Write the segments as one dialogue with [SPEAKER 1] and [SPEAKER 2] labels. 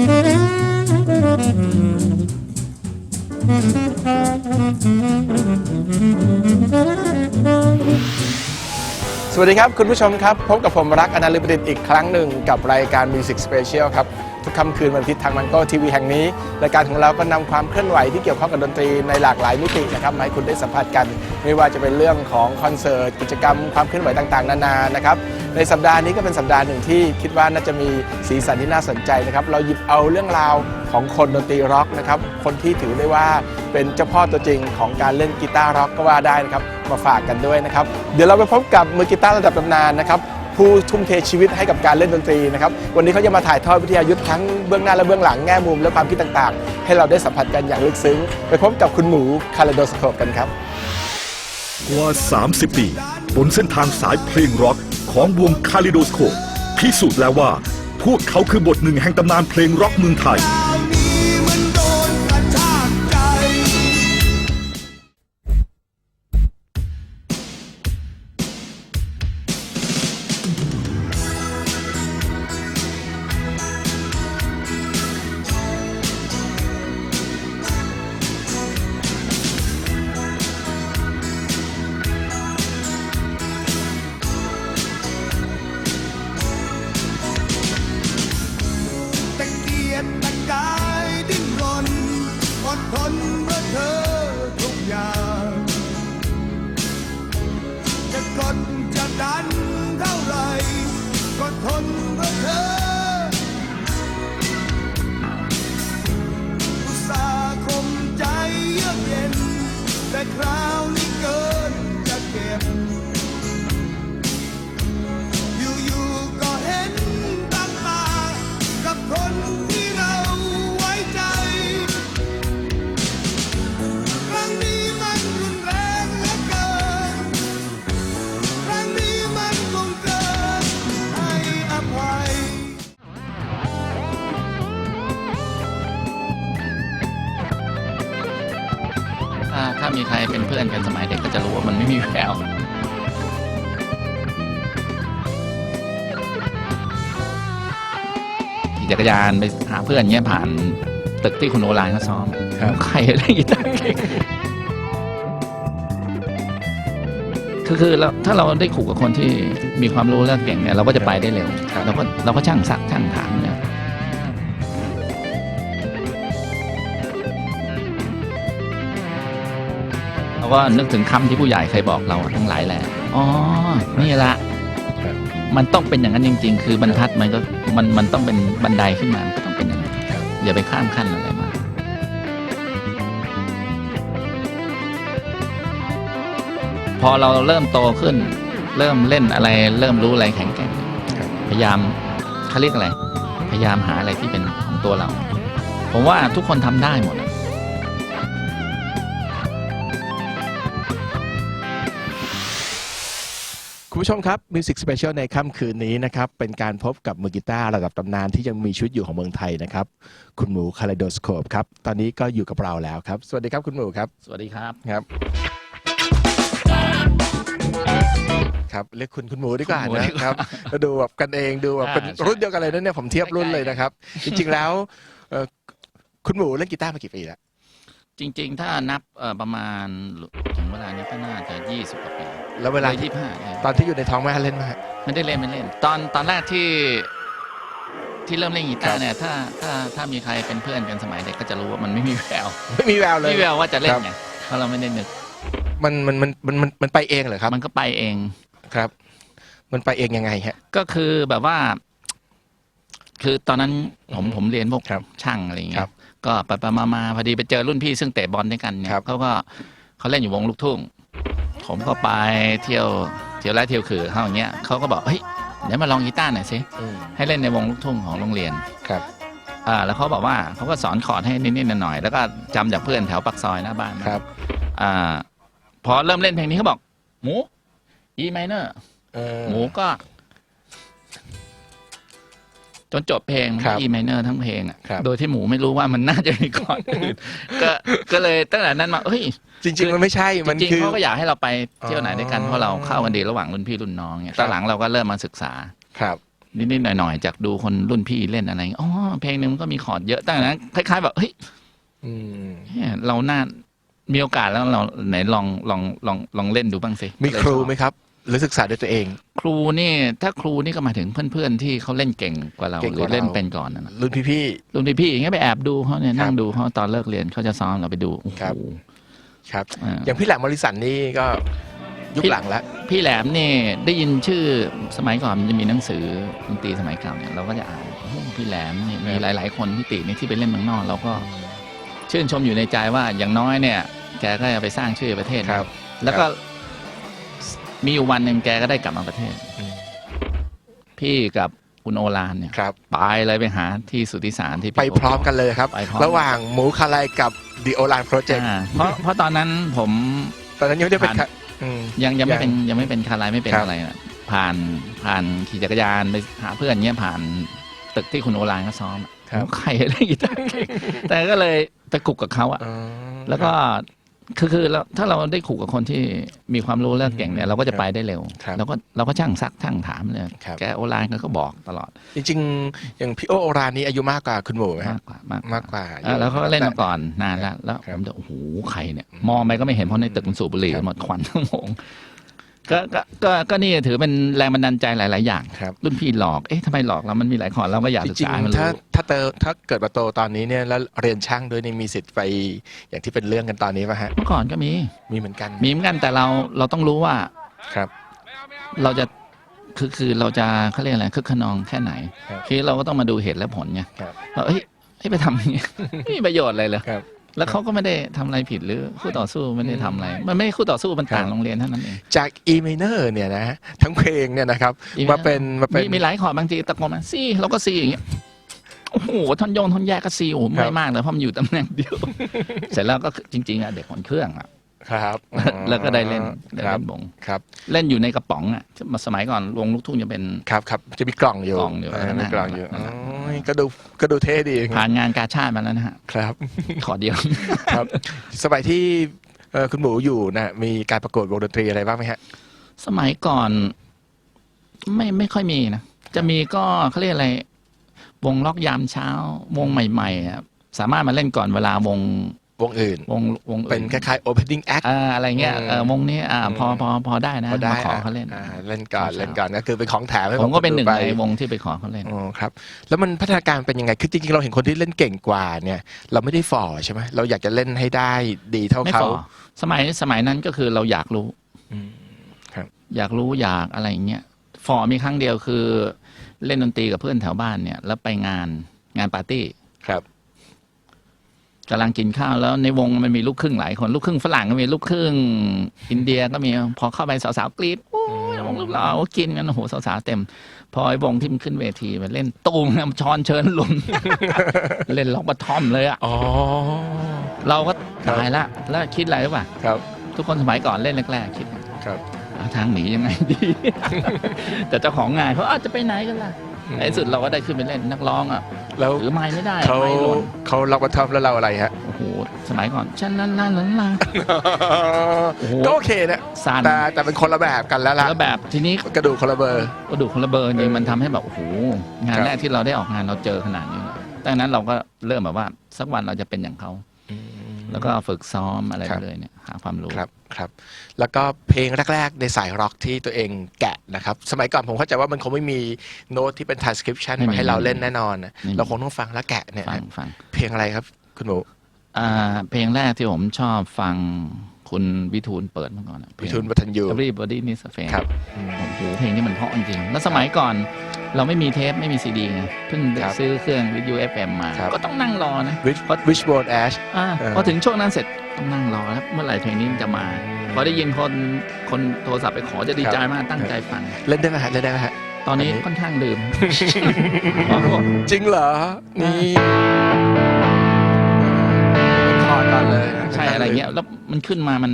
[SPEAKER 1] สวัสดีครับ คุณผู้ชมครับ พบกับผมรักอนาลิปดิตอีกครั้งหนึ่งกับรายการ Music Special ครับ ทุกค่ำคืนวันอาทิตย์ทางมันก็ทีวีแห่งนี้รายการของเราก็นำความเคลื่อนไหวที่เกี่ยวข้องกับดนตรีในหลากหลายมิตินะครับมาให้คุณได้สัมผัสกัน ไม่ว่าจะเป็นเรื่องของคอนเสิร์ตกิจกรรมความเคลื่อนไหวต่างๆ นานานะครับในสัปดาห์นี้ก็เป็นสัปดาห์หนึ่งที่คิดว่าน่าจะมีสีสันที่น่าสนใจนะครับเราหยิบเอาเรื่องราวของคนดนตรีร็อกนะครับคนที่ถือได้ว่าเป็นเจ้าพ่อตัวจริงของการเล่นกีตาร์ร็อกก็ว่าได้นะครับมาฝากกันด้วยนะครับเดี๋ยวเราไปพบกับมือกีตาร์ระดับตำนานนะครับ ผู้ทุ่มเทชีวิตให้กับการเล่นดนตรีนะครับวันนี้เขาจะมาถ่ายทอดวิทยายุทธ์ทั้งเบื้องหน้าและเบื้องหลังแง่มุมและความคิดต่างๆ ให้เราได้สัมผัสกันอย่างลึกซึ้ง ไปพบกับคุณหมูคาร์โดสโคปกันครับ
[SPEAKER 2] กว่า 30 ปี บนเส้นทางสายเพลงร็อกของวงคาลิโดสโคปพิสูจน์แล้วว่า พวกเขาคือบทหนึ่งแห่งตำนานเพลงร็อกเมืองไทย
[SPEAKER 3] อนกันสมัยเด็
[SPEAKER 4] กก็จะรู้ว่ามันไม่มีแววขี่จักรยานไปหาเพื่อนเงี้ยผ่านตึกที่คุณโอรานเขาซ้อม
[SPEAKER 1] ครับ
[SPEAKER 4] ใครเล่นกีตาร์เก่งคือคือเราถ้าเราได้ขู่กับคนที่มีความรู้และเก่งเนี่ยเราก็จะไปได้เร็วเราก็เราก็ช่างสักช่างถามเนี่ย ก็นึกถึงคำที่ผู้ใหญ่เคยบอกเราทั้งหลายแหละอ๋อนี่ละ
[SPEAKER 1] ครับ
[SPEAKER 4] มันต้องเป็นอย่างนั้นจริง ๆ คือบรรทัดมันก็มันมันต้องเป็นบันไดขึ้นมามันก็ต้องเป็นอย่างนั้นอย่าไปข้ามขั้นอะไรมาพอเราเริ่มโตขึ้น เริ่มเล่นอะไร เริ่มรู้อะไรแข็งแกร่ง
[SPEAKER 1] ครับ
[SPEAKER 4] พยายามเขาเรียกอะไร พยายามหาอะไรที่เป็นของตัวเรา ผมว่าทุกคนทำได้หมด
[SPEAKER 1] คุณผู้ชมครับ Music Special ในค่ำคืนนี้นะครับ เป็นการพบกับมือกีตาร์ระดับตำนานที่ยังมีชีวิตอยู่ของเมืองไทยนะครับ คุณหมูคาร์โดสโคปครับ ตอนนี้ก็อยู่กับเราแล้วครับ สวัสดีครับคุณหมูครับ
[SPEAKER 4] สวัสดีครับ
[SPEAKER 1] ครับครับเรียกคุณคุณหมูดีกว่า
[SPEAKER 4] คุณหมู
[SPEAKER 1] นะ
[SPEAKER 4] ดีกว่า
[SPEAKER 1] ครับแล้วดูแบบกันเองดูแบบเป็น
[SPEAKER 4] อ่าใช่
[SPEAKER 1] รุ่นเดียวกันเลยนะเนี่ยผมเทียบรุ่นเลยนะครับ จริงๆแล้วเอ่อคุณหมูเล่นกีตาร์มากี่ปีแล้ว
[SPEAKER 4] จริง ๆ ถ้านับเอ่อประมาณถึงเวลานี้ก็น่าจะยี่สิบกว่าปี
[SPEAKER 1] แล้วเวลา
[SPEAKER 4] ยี่สิบห้า
[SPEAKER 1] ตอนที่อยู่ในท้องแม่เล่นมา
[SPEAKER 4] ไม่ได้เล่นไม่เล่น ตอนตอนแรกที่ที่เริ่มเล่นกีตาร์เนี่ยถ้าถ้าถ้ามีใครเป็นเพื่อนกันสมัยเด็กก็จะรู้ว่ามันไม่มีแวว
[SPEAKER 1] ไม่มีแววเลย
[SPEAKER 4] ไม่มีแววว่าจะเล่น
[SPEAKER 1] ครับ
[SPEAKER 4] ไงเพราะเราไม่ได้นึก
[SPEAKER 1] มันมันมันมันมันมันไปเองเหรอครับ
[SPEAKER 4] มันก็ไปเอง
[SPEAKER 1] ครับ มันไปเองยังไงฮะ
[SPEAKER 4] ก็คือแบบว่า คือตอนนั้นผม
[SPEAKER 1] อืม
[SPEAKER 4] ผมเรียนพวก
[SPEAKER 1] ครับ
[SPEAKER 4] ช่างอะไรอย่างเงี้
[SPEAKER 1] ครั
[SPEAKER 4] ย
[SPEAKER 1] บ
[SPEAKER 4] ก็ไปไปมามาพอดีไปเจอรุ่นพี่ซึ่งเตะบอลด้วยกันเนี่ย
[SPEAKER 1] ครับ
[SPEAKER 4] เขาก็เขาเล่นอยู่วงลูกทุ่ง ผมก็ไปเที่ยวเที่ยวแรกเที่ยวคือเขาอย่างเงี้ยเขาก็บอกเฮ้ยเดี๋ยวมาลองกีตาร์หน่อยสิ
[SPEAKER 1] อืม
[SPEAKER 4] ให้เล่นในวงลูกทุ่งของโรงเรียน
[SPEAKER 1] ครับ
[SPEAKER 4] อ่าแล้วเขาบอกว่าเขาก็สอนคอร์ดให้นิดๆหน่อยๆแล้วก็จำจากเพื่อนแถวปากซอยหน้าบ้าน
[SPEAKER 1] ครับ
[SPEAKER 4] อ่าพอเริ่มเล่นเพลงนี้เขาบอก หมู E minor
[SPEAKER 1] เออ
[SPEAKER 4] หมูก็ จนจบเพลง
[SPEAKER 1] ครับ
[SPEAKER 4] E minor ทั้งเพลงอะ
[SPEAKER 1] ครับ
[SPEAKER 4] โดยที่หมูไม่รู้ว่ามันน่าจะมีคอร์ดอื่นก็ก็เลยตั้งแต่นั้นมาเฮ้ย
[SPEAKER 1] จริง ๆ มันไม่ใช่มัน
[SPEAKER 4] จริง
[SPEAKER 1] คื
[SPEAKER 4] ๆ
[SPEAKER 1] อ
[SPEAKER 4] เขาก็อยากให้เราไปเที่ยวไหนด้วยกัน
[SPEAKER 1] อ๋อ
[SPEAKER 4] เพราะเราเข้ากันดีระหว่างรุ่นพี่รุ่นน้องเนี่ย
[SPEAKER 1] ครั
[SPEAKER 4] ต
[SPEAKER 1] บ
[SPEAKER 4] อนหลังเราก็เริ่มมาศึกษา
[SPEAKER 1] ครับ
[SPEAKER 4] นิดๆหน่อยๆจากดูคนรุ่นพี่เล่นอะไรอย่างเงี้ยอ๋อเพลงหนึงมันก็มีคอร์ดเยอะตั้งแต่นั้นคล้ายๆแบบเฮ้ย
[SPEAKER 1] อืม
[SPEAKER 4] เนี่ยเราน่ามีโอกาสแล้วเราไหนลองลองลองลองเล่นดูบ้างสิ
[SPEAKER 1] มี
[SPEAKER 4] เลย
[SPEAKER 1] ครู
[SPEAKER 4] ชอบ
[SPEAKER 1] ไหมครับ หรือศึกษาด้วยตัวเอง
[SPEAKER 4] ครูนี่ถ้าครูนี่ก็หมายถึงเพื่อนๆที่เขาเล่นเก่งกว่าเรา
[SPEAKER 1] เก่ง
[SPEAKER 4] ห
[SPEAKER 1] ก
[SPEAKER 4] รือ
[SPEAKER 1] ว่า
[SPEAKER 4] เล่น
[SPEAKER 1] เรา
[SPEAKER 4] เป็นก่อนนะนะ
[SPEAKER 1] รุ่นพี่
[SPEAKER 4] รุ่นพี่ๆอย่างเงี้ยไปแอบดูเขาเนี่ย
[SPEAKER 1] ครับ
[SPEAKER 4] นั่งดูเขาตอนเลิกเรียนเขาจะซ้อมเราไปดูโอ้โห
[SPEAKER 1] ครับ ๆครับ
[SPEAKER 4] อ่า
[SPEAKER 1] อย่างพี่แหลมมอริสันนี่ก็ยุคหลังแล้ว
[SPEAKER 4] พี่แหลมนี่ได้ยินชื่อสมัยก่อนมันจะมีหนังสือดนตรีสมัยเก่าเนี่ยเราก็จะอ่านโอ้โหพี่แหลมนี่มีหลาย ๆ คนที่ตินี่ที่ไปเล่นเมืองนอกเราก็ชื่นชมอยู่ในใจว่าอย่างน้อยเนี่ยแกก็จะไปสร้างชื่อประเทศ
[SPEAKER 1] ครับ
[SPEAKER 4] แล้วก็ มีอยู่วันหนึ่งแกก็ได้กลับมาประเทศ
[SPEAKER 1] อืม
[SPEAKER 4] พี่กับคุณโอลานเนี่ย
[SPEAKER 1] ครับ
[SPEAKER 4] ไปเลยไปหาที่สุทธิสารที่
[SPEAKER 1] ไปพร้อมกันเลยครับ
[SPEAKER 4] ไปพร้อม
[SPEAKER 1] ระหว่างหมูคาไลกับดิโอลานโปรเจกต์
[SPEAKER 4] อ่าเพราะเพราะตอนนั้นผม
[SPEAKER 1] ตอนนั้นยังไม่ได้เป็น
[SPEAKER 4] ผ่าน
[SPEAKER 1] ค่ะอืม
[SPEAKER 4] ยังยังไม่
[SPEAKER 1] ยัง
[SPEAKER 4] เป็นยังไม่เป็นคาไลไม่เป็น
[SPEAKER 1] ครับ
[SPEAKER 4] อะไรนะผ่านผ่านขี่จักรยานไปหาเพื่อนเงี้ยผ่านตึกที่คุณโอลานก็ซ้อมอะ
[SPEAKER 1] ครับ
[SPEAKER 4] ใครเล่นกีตาร์เก่งแต่ก็เลยไปกุกกับเขาอะ
[SPEAKER 1] อ๋อ
[SPEAKER 4] แล้วก็ คือคือเราถ้าเราได้ขู่กับคนที่มีความรู้และเก่งเนี่ยเราก็จะไปได้เร็ว
[SPEAKER 1] ครับ
[SPEAKER 4] เราก็เราก็ช่างซักช่างถามเลย
[SPEAKER 1] ครับ
[SPEAKER 4] แกโอลานก็บอกตลอด
[SPEAKER 1] จริงๆ อย่างพี่โอโอรานนี่อายุมากกว่าคุณหมูไหมค
[SPEAKER 4] มา
[SPEAKER 1] รับ
[SPEAKER 4] กกว่ามาก
[SPEAKER 1] มากกว่า
[SPEAKER 4] เออแล้วเขาก็เล่นมาก่อนนานแล้วแล้ว
[SPEAKER 1] ครั
[SPEAKER 4] ผ
[SPEAKER 1] บ
[SPEAKER 4] มจะโอ้โหใครเนี่ยมองไปก็ไม่เห็นเพราะในตึกมันสูบบุหรี่
[SPEAKER 1] ครับ
[SPEAKER 4] หมดควันทั้งวง ก็ก็ก็ก็นี่ถือเป็นแรงบันดาลใจหลาย ๆ อย่าง
[SPEAKER 1] ครับ
[SPEAKER 4] รุ่นพี่หลอกเอ๊ะทำไมหลอกเรามันมีหลายขอเราก็อยาก
[SPEAKER 1] จ
[SPEAKER 4] ศึก
[SPEAKER 1] ริง
[SPEAKER 4] ษาให้มัน
[SPEAKER 1] ๆถ้า
[SPEAKER 4] รู้
[SPEAKER 1] ถ้าเตอถ้าเกิดมาโตตอนนี้เนี่ยแล้วเรียนช่างด้วยนี่มีสิทธิ์ไปอย่างที่เป็นเรื่องกันตอนนี้ป่ะฮะ
[SPEAKER 4] เมื่อก่อนก็มี
[SPEAKER 1] มีเหมือนกัน
[SPEAKER 4] มีเหมือนกันแต่เราเราต้องรู้ว่า
[SPEAKER 1] ครับ
[SPEAKER 4] เราจะคือคือเราจะเขาเรียกอะไรคึกขนองแค่ไหน
[SPEAKER 1] ครับ
[SPEAKER 4] คือเราก็ต้องมาดูเหตุและผลไง
[SPEAKER 1] ครับ
[SPEAKER 4] ว่าเอ้ยเอ้ยไปทำอย่างเงี้ยไม่มีประโยชน์อะไรเลย
[SPEAKER 1] ครับ
[SPEAKER 4] แล้วเขาก็ไม่ได้ทำอะไรผิดหรือคู่ต่อสู้ไม่ได้ทำอะไร มันไม่คู่ต่อสู้มันต่าง
[SPEAKER 1] ครับ
[SPEAKER 4] โรงเรียนเท่านั้นเอง
[SPEAKER 1] จาก E minor เนี่ยนะฮะทั้งเพลงเนี่ยนะครับ
[SPEAKER 4] E
[SPEAKER 1] มาเป็นมาเป็น
[SPEAKER 4] มีมีหลายขอร์ดบางทีตะโกนมาซีเราก็ซีอย่างเงี้ยโอ้โหท่อนโยงท่อนแยกก็ซีโอ้โห
[SPEAKER 1] ครั
[SPEAKER 4] ไม่
[SPEAKER 1] บ
[SPEAKER 4] มากเลยเพราะมันอยู่ตำแหน่งเดียว เสร็จแล้วก็จริงๆอะเด็กคนเครื่องอะ
[SPEAKER 1] ครับ
[SPEAKER 4] แล้วก็ได้เล่นได้
[SPEAKER 1] ครั
[SPEAKER 4] เล่
[SPEAKER 1] บ
[SPEAKER 4] นวง
[SPEAKER 1] ครับ
[SPEAKER 4] เล่นอยู่ในกระป๋องอะมาสมัยก่อนวงลูกทุ่งจะเป็น
[SPEAKER 1] ครับครับจะมีกล่องอยู่
[SPEAKER 4] กล่องอยู่า
[SPEAKER 1] มีกล่องอยู่
[SPEAKER 4] นั่นแหละ
[SPEAKER 1] โอ้ย ก็ดูก็ดูเท่ดี
[SPEAKER 4] ผ่านงานกาชาติมาแล้วนะฮะ
[SPEAKER 1] ครับ
[SPEAKER 4] ขอเดียว
[SPEAKER 1] ครับ สมัยที่เอ่อคุณหมูอยู่นะมีการประกวดวงดนตรีอะไรบ้างไหมฮะ
[SPEAKER 4] สมัยก่อน ไม่ไม่ค่อยมีนะ จะมีก็เขาเรียกอะไร วงล็อกยามเช้า วงใหม่ๆอะสามารถมาเล่นก่อนเวลาวง
[SPEAKER 1] วงอื่น
[SPEAKER 4] วงวงอื่
[SPEAKER 1] เป็นคล้ายๆ opening act
[SPEAKER 4] อ่าอะไรเงี้ย
[SPEAKER 1] อืม
[SPEAKER 4] เออวงนี้อ่า
[SPEAKER 1] อืม
[SPEAKER 4] พอพอพอได้นะ
[SPEAKER 1] พอได้
[SPEAKER 4] มาขอเขาเล่น
[SPEAKER 1] อ่าเล่นก่อน
[SPEAKER 4] ใช่
[SPEAKER 1] เล่นก่อนก็คือเป็นของแถมให้
[SPEAKER 4] ผมก็เป็นหนึ่ง
[SPEAKER 1] คดู
[SPEAKER 4] ใน
[SPEAKER 1] ไป
[SPEAKER 4] วงที่ไปขอเขาเล่น
[SPEAKER 1] อ๋อครับ แล้วมันพัฒนาการเป็นยังไงคือจริงๆเราเห็นคนที่เล่นเก่งกว่าเนี่ย เราไม่ได้ฝ่อใช่ไหมเราอยากจะเล่นให้ได้ดีเท่า
[SPEAKER 4] ไม่
[SPEAKER 1] เขา
[SPEAKER 4] ฟอสมัยสมัยนั้นก็คือเราอยากรู้
[SPEAKER 1] อืมครับ
[SPEAKER 4] อยากรู้อยากอะไรอย่างเงี้ยฟอมีครั้งเดียวคือ เล่นดนตรีกับเพื่อนแถวบ้านเนี่ย แล้วไปงานงานปาร์ตี้
[SPEAKER 1] ครับ
[SPEAKER 4] กำลังกินข้าวแล้วในวงมันมีลูกครึ่งหลายคนลูกครึ่งฝรั่งก็มีลูกครึ่ง อินเดียก็มีพอเข้าไปสาวๆกรี๊ดโอ้ยวงลูกเรากินกันโอ้โหสาวๆเต็ม พอไอ้วงที่มันขึ้นเวทีมันเล่นตูมเนี่ยช้อนเชิญลุมเล่นล็อกบะทอมเลยอะ
[SPEAKER 1] อ๋อ
[SPEAKER 4] เราก็
[SPEAKER 1] ครับ
[SPEAKER 4] ตายละแล้วคิดอะไรรู้ป่ะ
[SPEAKER 1] ครับ
[SPEAKER 4] ทุกคนสมัยก่อนเล่นแรกๆคิด
[SPEAKER 1] ครับ
[SPEAKER 4] หาทางหนียังไงดี แต่เจ้าของงานเขาอาจจะไปไหนกันล่ะ ในที่สุดเราก็ได้ขึ้นไปเล่นนักร้องอะ
[SPEAKER 1] แล้ว
[SPEAKER 4] ถือไม้ไม่ได้
[SPEAKER 1] เขา
[SPEAKER 4] ไม้หล่น
[SPEAKER 1] เขาล็อกมาทอมแล้วเราอะไรฮะ
[SPEAKER 4] โอ้โหสมัยก่อนฉันนั่นนั่นนั่นล่ะโอ้โห
[SPEAKER 1] ก็โอเคนะ
[SPEAKER 4] สั่น
[SPEAKER 1] แต่แต่เป็นคนละแบบกันแล้วล่ะ
[SPEAKER 4] แล้วแบบทีนี้
[SPEAKER 1] กระดูกคนละเบอร์
[SPEAKER 4] กระดูกคนละเบอร์นี่
[SPEAKER 1] เออ
[SPEAKER 4] มันทำให้แบบโอ้โหงาน
[SPEAKER 1] ครับ
[SPEAKER 4] แรกที่เราได้ออกงานเราเจอขนาดนี้เลยดังนั้นเราก็เริ่มแบบว่าสักวันเราจะเป็นอย่างเขาแล้วก็ฝึกซ้อมอะไร
[SPEAKER 1] ครั
[SPEAKER 4] ไป
[SPEAKER 1] บ
[SPEAKER 4] เลยเนี่ย หาความรู้
[SPEAKER 1] ครับครับ แล้วก็เพลงแรก ๆ ในสายร็อกที่ตัวเองแกะนะครับ สมัยก่อนผมเข้าใจว่ามันคงไม่มีโน้ตที่เป็น transcription
[SPEAKER 4] ไม่มี
[SPEAKER 1] มาให้เราเล่นแน่นอนนะ
[SPEAKER 4] ไม่มี
[SPEAKER 1] เราคงต้องฟังและแกะเนี่ย
[SPEAKER 4] ฟังฟัง
[SPEAKER 1] เพลงอะไรครับ คุณหมู
[SPEAKER 4] อ่าเพลงแรกที่ผมชอบฟัง คุณวิทูลเปิดเมื่อก่อนอะ
[SPEAKER 1] วิทูลวัฒนยู
[SPEAKER 4] Everybody Needs a Friend
[SPEAKER 1] ครับ
[SPEAKER 4] โอ้โหเพลงนี้มันเพราะจริงๆ แล้วสมัยก่อนเราไม่มีเทปไม่มีซีดีไง เพิ่ง
[SPEAKER 1] ครับ
[SPEAKER 4] ซื้อเครื่องวิทยุ FM มา
[SPEAKER 1] ครับ
[SPEAKER 4] ก็ต้องนั่งรอนะ
[SPEAKER 1] Which Wishbone Ash
[SPEAKER 4] อ่า
[SPEAKER 1] เออ
[SPEAKER 4] พอถึงช่วงนั้นเสร็จต้องนั่งรอแล้วเมื่อไหร่เพลงนี้มันจะมา พอได้ยินคนคนโทรศัพท์ไปขอจะดีใจมากตั้งใจฟัง
[SPEAKER 1] เล่นได้ไหมฮะเล่นได้ไหมฮะ
[SPEAKER 4] ตอนนี้
[SPEAKER 1] อันนี้
[SPEAKER 4] ค่อนข้างลืม เพราะว่า
[SPEAKER 1] จริงเหรอ นี่ เป็นคอร์ดก่อนเลยน
[SPEAKER 4] ใช่อะไรเงี้ยแล้วมันขึ้นมามัน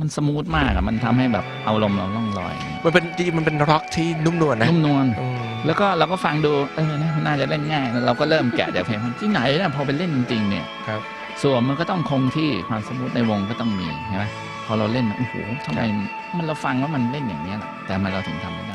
[SPEAKER 4] มันสมูทมากอะมันทำให้แบบเอาลมเราล่องลอย
[SPEAKER 1] มันเป็นจริงๆมันเป็นร็อกที่นุ่มนวลนะ
[SPEAKER 4] นุ่มนวล
[SPEAKER 1] อืม
[SPEAKER 4] แล้วก็เราก็ฟังดูเออนะน่าจะเล่นง่ายแล้วเราก็เริ่มแกะจากเพลงมันที่ไหนนะพอไปเล่นจริงๆเนี่ย
[SPEAKER 1] ครับ
[SPEAKER 4] ส่วนมันก็ต้องคงที่ความสมมติในวงก็ต้องมีใช่ไหมพอเราเล่นโอ้โหทำไมมันเราฟังว่ามันเล่นอย่างเนี้ยแหละแต่ทำไมเราถึงทำไม่ได้